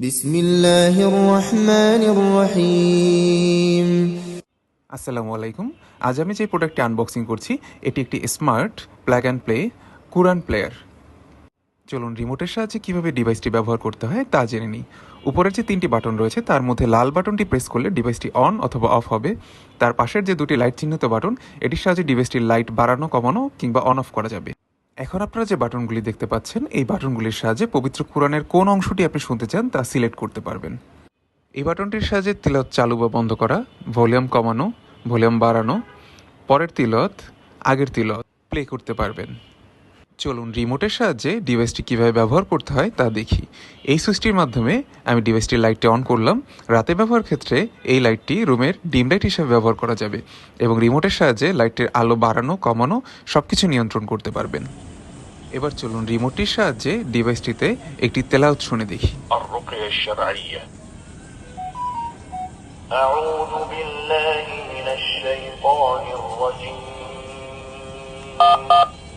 بسم الله الرحمن الرحيم আসসালামু আলাইকুম আজ আমি যে প্রোডাক্টটি আনবক্সিং করছি এটি একটি smart plug and play Quran player চলুন রিমোটের সাহায্যে কিভাবে ডিভাইসটি ব্যবহার করতে হয় তা জেনে নিই উপরের যে তিনটি বাটন রয়েছে তার মধ্যে লাল বাটনটি প্রেস করলে ডিভাইসটি অন অথবা অফ হবে তার পাশের যে দুটি লাইট চিহ্নিত বাটন এটির সাহায্যে ডিভাইসটির লাইট বাড়ানো কমানো কিংবা অন অফ করা যাবে এখন আপনারা যে বাটনগুলি দেখতে পাচ্ছেন, এই বাটনগুলির সাহায্যে পবিত্র কোরআনের কোন অংশটি আপনি শুনতে চান তা সিলেক্ট করতে পারবেন। এই বাটনটির সাহায্যে তিলত চালু বা বন্ধ করা, ভলিউম কমানো, ভলিউম বাড়ানো, পরের তিলত আগের তিলত প্লে করতে পারবেন। চলুন রিমোটের সাহায্যে ডিভাইসটি কীভাবে ব্যবহার করতে হয় তা দেখি। এই সুইচটির মাধ্যমে আমি ডিভাইসটির লাইটটি অন করলাম। রাতে ব্যবহার ক্ষেত্রে এই লাইটটি রুমের ডিম লাইট হিসেবে ব্যবহার করা যাবে এবং রিমোটের সাহায্যে লাইটের আলো বাড়ানো, কমানো সব কিছু নিয়ন্ত্রণ করতে পারবেন। এবার চলুন রিমোটটির সাহায্যে ডিভাইসটিতে একটি তেলাওত শুনে দেখি الرقية الشرعية أعوذ بالله من الشيطان الرجيم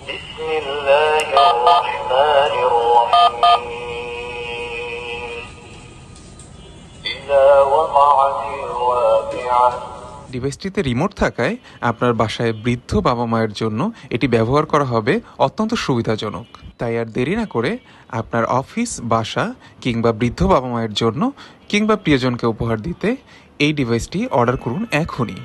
بسم الله الرحمن الرحيم إذا وقعت الواقعة ডিভাইসটিতে রিমোট থাকায় আপনার বাসায় বৃদ্ধ বাবা মায়ের জন্য এটি ব্যবহার করা হবে অত্যন্ত সুবিধাজনক। তাই আর দেরি না করে আপনার অফিস, বাসা কিংবা বৃদ্ধ বাবা মায়ের জন্য কিংবা প্রিয়জনকে উপহার দিতে এই ডিভাইসটি অর্ডার করুন এখনই।